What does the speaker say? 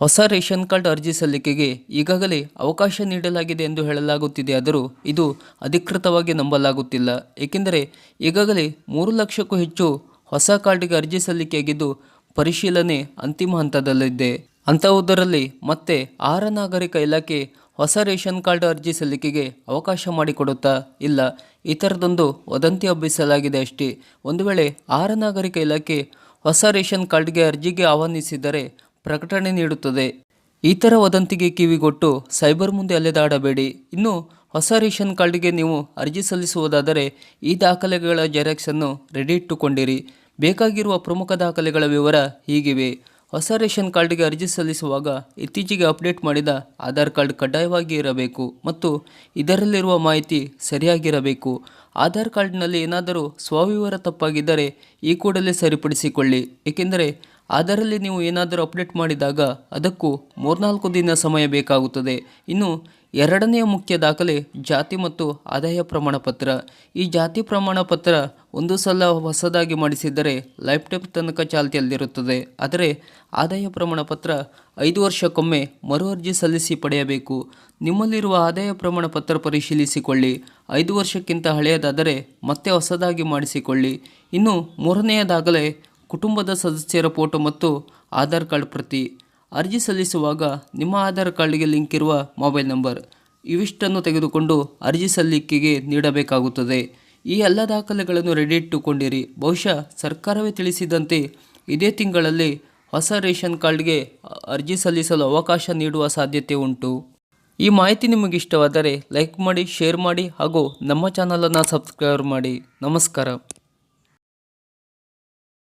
ಹೊಸ ration card ಅರ್ಜಿ ಸಲ್ಲಿಕೆಗೆ ಈಗಾಗಲೇ ಅವಕಾಶ ನೀಡಲಾಗಿದೆ ಎಂದು ಹೇಳಲಾಗುತ್ತಿದೆಯಾದರೂ ಇದು ಅಧಿಕೃತವಾಗಿ ನಂಬಲಾಗುತ್ತಿಲ್ಲ. ಏಕೆಂದರೆ ಈಗಾಗಲೇ ಮೂರು ಲಕ್ಷಕ್ಕೂ ಹೆಚ್ಚು ಹೊಸ ಕಾರ್ಡಿಗೆ ಅರ್ಜಿ ಸಲ್ಲಿಕೆಯಾಗಿದ್ದು ಪರಿಶೀಲನೆ ಅಂತಿಮ ಹಂತದಲ್ಲಿದೆ. ಅಂಥವುದರಲ್ಲಿ ಮತ್ತೆ ಆಹಾರ ನಾಗರಿಕ ಇಲಾಖೆ ಹೊಸ ರೇಷನ್ ಕಾರ್ಡ್ ಅರ್ಜಿ ಸಲ್ಲಿಕೆಗೆ ಅವಕಾಶ ಮಾಡಿಕೊಡುತ್ತಾ ಇಲ್ಲ. ಈ ಥರದೊಂದು ವದಂತಿ ಹಬ್ಬಿಸಲಾಗಿದೆ ಅಷ್ಟೇ. ಒಂದು ವೇಳೆ ಆಹಾರ ನಾಗರಿಕ ಇಲಾಖೆ ಹೊಸ ರೇಷನ್ ಕಾರ್ಡ್ಗೆ ಅರ್ಜಿಗೆ ಆಹ್ವಾನಿಸಿದರೆ ಪ್ರಕಟಣೆ ನೀಡುತ್ತದೆ. ಈ ಥರ ವದಂತಿಗೆ ಕಿವಿಗೊಟ್ಟು ಸೈಬರ್ ಮುಂದೆ ಅಲೆದಾಡಬೇಡಿ. ಇನ್ನು ಹೊಸ ರೇಷನ್ ಕಾರ್ಡ್ಗೆ ನೀವು ಅರ್ಜಿ ಸಲ್ಲಿಸುವುದಾದರೆ ಈ ದಾಖಲೆಗಳ ಜೆರಾಕ್ಸನ್ನು ರೆಡಿ ಇಟ್ಟುಕೊಂಡಿರಿ. ಬೇಕಾಗಿರುವ ಪ್ರಮುಖ ದಾಖಲೆಗಳ ವಿವರ ಹೀಗಿವೆ. ಹೊಸ ರೇಷನ್ ಕಾರ್ಡ್ಗೆ ಅರ್ಜಿ ಸಲ್ಲಿಸುವಾಗ ಇತ್ತೀಚೆಗೆ ಅಪ್ಡೇಟ್ ಮಾಡಿದ ಆಧಾರ್ ಕಾರ್ಡ್ ಕಡ್ಡಾಯವಾಗಿ ಇರಬೇಕು ಮತ್ತು ಇದರಲ್ಲಿರುವ ಮಾಹಿತಿ ಸರಿಯಾಗಿರಬೇಕು. ಆಧಾರ್ ಕಾರ್ಡ್ನಲ್ಲಿ ಏನಾದರೂ ಸ್ವವಿವರ ತಪ್ಪಾಗಿದ್ದರೆ ಈ ಕೂಡಲೇ ಸರಿಪಡಿಸಿಕೊಳ್ಳಿ. ಏಕೆಂದರೆ ಅದರಲ್ಲಿ ನೀವು ಏನಾದರೂ ಅಪ್ಡೇಟ್ ಮಾಡಿದಾಗ ಅದಕ್ಕೂ ಮೂರ್ನಾಲ್ಕು ದಿನ ಸಮಯ ಬೇಕಾಗುತ್ತದೆ. ಇನ್ನು ಎರಡನೆಯ ಮುಖ್ಯ ದಾಖಲೆ ಜಾತಿ ಮತ್ತು ಆದಾಯ ಪ್ರಮಾಣ ಪತ್ರ ಈ ಜಾತಿ ಪ್ರಮಾಣ ಪತ್ರ ಒಂದು ಸಲ ಹೊಸದಾಗಿ ಮಾಡಿಸಿದ್ದರೆ ಲೈಫ್ ಟೈಮ್ ತನಕ ಚಾಲ್ತಿಯಲ್ಲಿರುತ್ತದೆ. ಆದರೆ ಆದಾಯ ಪ್ರಮಾಣ ಪತ್ರ ಐದು ವರ್ಷಕ್ಕೊಮ್ಮೆ ಮರು ಅರ್ಜಿ ಸಲ್ಲಿಸಿ ಪಡೆಯಬೇಕು. ನಿಮ್ಮಲ್ಲಿರುವ ಆದಾಯ ಪ್ರಮಾಣ ಪತ್ರ ಪರಿಶೀಲಿಸಿಕೊಳ್ಳಿ. ಐದು ವರ್ಷಕ್ಕಿಂತ ಹಳೆಯದಾದರೆ ಮತ್ತೆ ಹೊಸದಾಗಿ ಮಾಡಿಸಿಕೊಳ್ಳಿ. ಇನ್ನು ಮೂರನೆಯ ದಾಖಲೆ ಕುಟುಂಬದ ಸದಸ್ಯರ ಫೋಟೋ ಮತ್ತು ಆಧಾರ್ ಕಾರ್ಡ್ ಪ್ರತಿ ಅರ್ಜಿ ಸಲ್ಲಿಸುವಾಗ ನಿಮ್ಮ ಆಧಾರ್ ಕಾರ್ಡ್ಗೆ ಲಿಂಕ್ ಇರುವ ಮೊಬೈಲ್ ನಂಬರ್ ಇವಿಷ್ಟನ್ನು ತೆಗೆದುಕೊಂಡು ಅರ್ಜಿ ಸಲ್ಲಿಕೆಗೆ ನೀಡಬೇಕಾಗುತ್ತದೆ. ಈ ಎಲ್ಲ ದಾಖಲೆಗಳನ್ನು ರೆಡಿ ಇಟ್ಟುಕೊಂಡಿರಿ. ಬಹುಶಃ ಸರ್ಕಾರವೇ ತಿಳಿಸಿದಂತೆ ಇದೇ ತಿಂಗಳಲ್ಲಿ ಹೊಸ ರೇಷನ್ ಕಾರ್ಡ್ಗೆ ಅರ್ಜಿ ಸಲ್ಲಿಸಲು ಅವಕಾಶ ನೀಡುವ ಸಾಧ್ಯತೆ ಉಂಟು. ಈ ಮಾಹಿತಿ ನಿಮಗಿಷ್ಟವಾದರೆ ಲೈಕ್ ಮಾಡಿ, ಶೇರ್ ಮಾಡಿ ಹಾಗೂ ನಮ್ಮ ಚಾನಲನ್ನು ಸಬ್ಸ್ಕ್ರೈಬ್ ಮಾಡಿ. ನಮಸ್ಕಾರ.